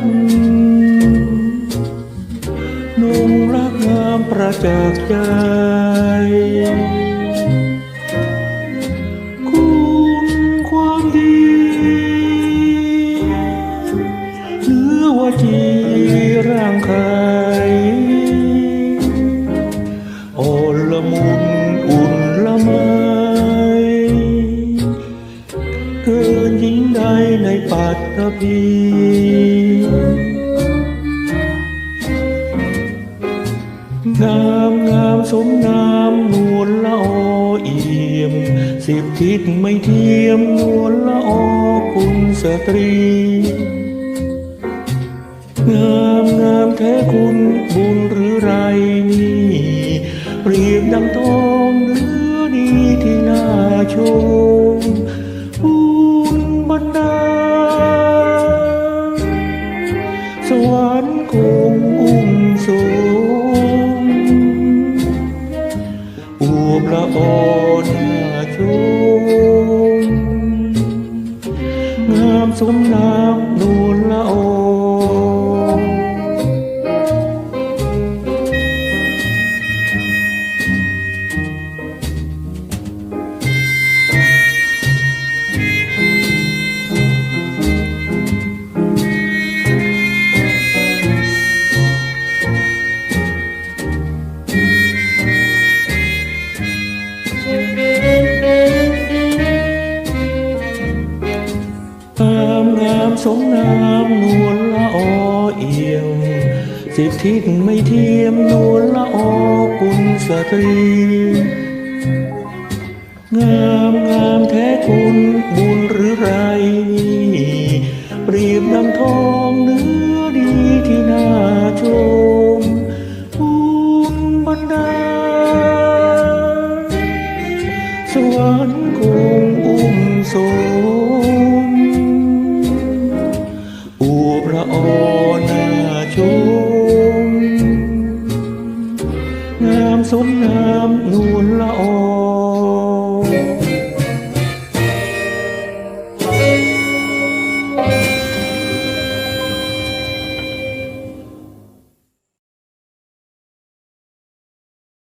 นนุ่งรั กงามประจักษ์ใจคุณความดีเหนือว่าจีร่างกายโอละมุนอุ่นละไมเกินยิ่งใดในปัตตภี งามงามสมนามนวลละอเอี่ยม สิบทิศไม่เทียมนวลละอคุณสตรี งามงามแท้คุณบุญหรือไรนี่เปรียบดังทองเนื้อดีที่น่าชมบุญบันดา สวรรค์คงอุ้มสูง วบละอ่อนาชมงามสมนา สิบทิไม่เทียมนวลละอกุลสตรี งามงามแท้คุณบุญหรือไรนี่เปรียบดังทองเนื้อดีที่น่าชมบุญบันดาลสวรรค์คงอุ้มสมอูพระอ สมงามนูนละออ